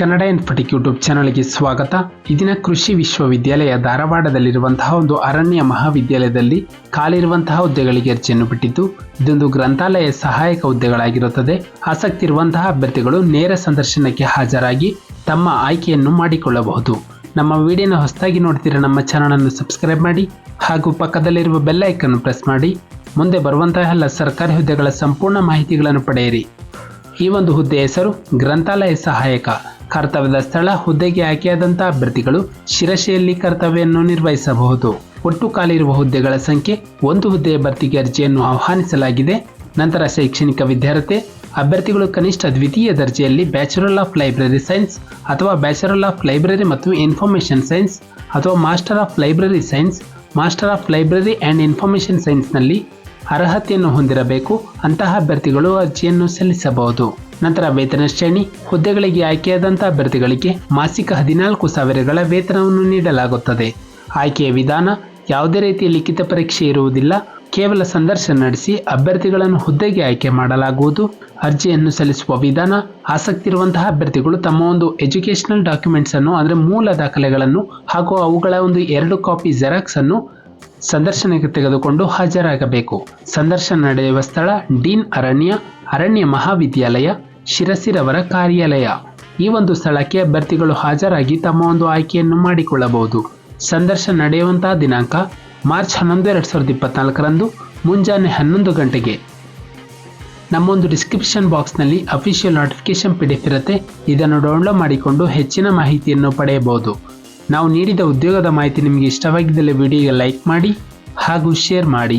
Kannada ಇನ್ಫಟಿಕ್ YouTube ಚಾನಲ್ಗೆ ಸ್ವಾಗತ. ಇದಿನ ಕೃಷಿ ವಿಶ್ವವಿದ್ಯಾಲಯ ಧಾರವಾಡದಲ್ಲಿರುವಂತಹ ಒಂದು ಅರಣ್ಯ ಮಹಾವಿದ್ಯಾಲಯದಲ್ಲಿ ಖಾಲಿರುವಂತಹ ಹುದ್ದೆಗಳಿಗೆ ಅರ್ಜಿಯನ್ನು ಬಿಟ್ಟಿದ್ದು, ಇದೊಂದು ಗ್ರಂಥಾಲಯ ಸಹಾಯಕ ಹುದ್ದೆಗಳಾಗಿರುತ್ತದೆ. ಆಸಕ್ತಿ ಇರುವಂತಹ ಅಭ್ಯರ್ಥಿಗಳು ನೇರ ಸಂದರ್ಶನಕ್ಕೆ ಹಾಜರಾಗಿ ತಮ್ಮ ಆಯ್ಕೆಯನ್ನು ಮಾಡಿಕೊಳ್ಳಬಹುದು. ನಮ್ಮ ವಿಡಿಯೋನ ಹೊಸದಾಗಿ ನೋಡ್ತೀರಾ ನಮ್ಮ ಚಾನಲನ್ನು ಸಬ್ಸ್ಕ್ರೈಬ್ ಮಾಡಿ ಹಾಗೂ ಪಕ್ಕದಲ್ಲಿರುವ ಬೆಲ್ ಐಕನ್ ಪ್ರೆಸ್ ಮಾಡಿ. ಮುಂದೆ ಬರುವಂತಹ ಎಲ್ಲ ಸರ್ಕಾರಿ ಹುದ್ದೆಗಳ ಸಂಪೂರ್ಣ ಮಾಹಿತಿಗಳನ್ನು ಪಡೆಯಿರಿ. ಈ ಒಂದು ಹುದ್ದೆ ಹೆಸರು ಗ್ರಂಥಾಲಯ ಸಹಾಯಕ. ಕರ್ತವ್ಯದ ಸ್ಥಳ, ಹುದ್ದೆಗೆ ಆಯ್ಕೆಯಾದಂಥ ಅಭ್ಯರ್ಥಿಗಳು ಶಿರಸೆಯಲ್ಲಿ ಕರ್ತವ್ಯವನ್ನು ನಿರ್ವಹಿಸಬಹುದು. ಒಟ್ಟು ಖಾಲಿರುವ ಹುದ್ದೆಗಳ ಸಂಖ್ಯೆ ಒಂದು ಹುದ್ದೆಯ ಭರ್ತಿಗೆ ಅರ್ಜಿಯನ್ನು ಆಹ್ವಾನಿಸಲಾಗಿದೆ. ನಂತರ ಶೈಕ್ಷಣಿಕ ವಿದ್ಯಾರ್ಥಿ ಅಭ್ಯರ್ಥಿಗಳು ಕನಿಷ್ಠ ದ್ವಿತೀಯ ದರ್ಜೆಯಲ್ಲಿ ಬ್ಯಾಚುಲರ್ ಆಫ್ ಲೈಬ್ರರಿ ಸೈನ್ಸ್ ಅಥವಾ ಬ್ಯಾಚುಲರ್ ಆಫ್ ಲೈಬ್ರರಿ ಮತ್ತು ಇನ್ಫಾರ್ಮೇಷನ್ ಸೈನ್ಸ್ ಅಥವಾ master of library science master of library and information ಸೈನ್ಸ್ನಲ್ಲಿ ಅರ್ಹತೆಯನ್ನು ಹೊಂದಿರಬೇಕು. ಅಂತಹ ಅಭ್ಯರ್ಥಿಗಳು ಅರ್ಜಿಯನ್ನು ಸಲ್ಲಿಸಬಹುದು. ನಂತರ ವೇತನ ಶ್ರೇಣಿ, ಹುದ್ದೆಗಳಿಗೆ ಆಯ್ಕೆಯಾದಂತಹ ಅಭ್ಯರ್ಥಿಗಳಿಗೆ ಮಾಸಿಕ ಹದಿನಾಲ್ಕು ಸಾವಿರಗಳ ವೇತನವನ್ನು ನೀಡಲಾಗುತ್ತದೆ. ಆಯ್ಕೆಯ ವಿಧಾನ, ಯಾವುದೇ ರೀತಿಯ ಲಿಖಿತ ಪರೀಕ್ಷೆ ಇರುವುದಿಲ್ಲ. ಕೇವಲ ಸಂದರ್ಶನ ನಡೆಸಿ ಅಭ್ಯರ್ಥಿಗಳನ್ನು ಹುದ್ದೆಗೆ ಆಯ್ಕೆ ಮಾಡಲಾಗುವುದು. ಅರ್ಜಿಯನ್ನು ಸಲ್ಲಿಸುವ ವಿಧಾನ, ಆಸಕ್ತಿ ಇರುವಂತಹ ಅಭ್ಯರ್ಥಿಗಳು ತಮ್ಮ ಒಂದು ಎಜುಕೇಷನಲ್ ಡಾಕ್ಯುಮೆಂಟ್ಸ್ ಅನ್ನು, ಅಂದರೆ ಮೂಲ ದಾಖಲೆಗಳನ್ನು ಹಾಗೂ ಅವುಗಳ ಒಂದು ಎರಡು ಕಾಪಿ ಜೆರಾಕ್ಸ್ ಅನ್ನು ಸಂದರ್ಶನಕ್ಕೆ ತೆಗೆದುಕೊಂಡು ಹಾಜರಾಗಬೇಕು. ಸಂದರ್ಶನ ನಡೆಯುವ ಸ್ಥಳ ಡೀನ್ ಅರಣ್ಯ ಅರಣ್ಯ ಮಹಾವಿದ್ಯಾಲಯ, ಶಿರಸಿರವರ ಕಾರ್ಯಾಲಯ. ಈ ಒಂದು ಸ್ಥಳಕ್ಕೆ ಅಭ್ಯರ್ಥಿಗಳು ಹಾಜರಾಗಿ ತಮ್ಮ ಒಂದು ಆಯ್ಕೆಯನ್ನು ಮಾಡಿಕೊಳ್ಳಬಹುದು. ಸಂದರ್ಶನ ನಡೆಯುವಂತಹ ದಿನಾಂಕ ಮಾರ್ಚ್ ಹನ್ನೊಂದು, ಎರಡು ಸಾವಿರದ ಇಪ್ಪತ್ನಾಲ್ಕರಂದು ಮುಂಜಾನೆ ಹನ್ನೊಂದು ಗಂಟೆಗೆ. ನಮ್ಮೊಂದು ಡಿಸ್ಕ್ರಿಪ್ಷನ್ ಬಾಕ್ಸ್ನಲ್ಲಿ ಅಫಿಷಿಯಲ್ ನೋಟಿಫಿಕೇಶನ್ ಪಿ ಡಿ ಇರುತ್ತೆ. ಇದನ್ನು ಡೌನ್ಲೋಡ್ ಮಾಡಿಕೊಂಡು ಹೆಚ್ಚಿನ ಮಾಹಿತಿಯನ್ನು ಪಡೆಯಬಹುದು. ನಾವು ನೀಡಿದ ಉದ್ಯೋಗದ ಮಾಹಿತಿ ನಿಮಗೆ ಇಷ್ಟವಾಗಿದ್ದಲ್ಲಿ ವಿಡಿಯೋಗೆ ಲೈಕ್ ಮಾಡಿ ಹಾಗೂ ಶೇರ್ ಮಾಡಿ.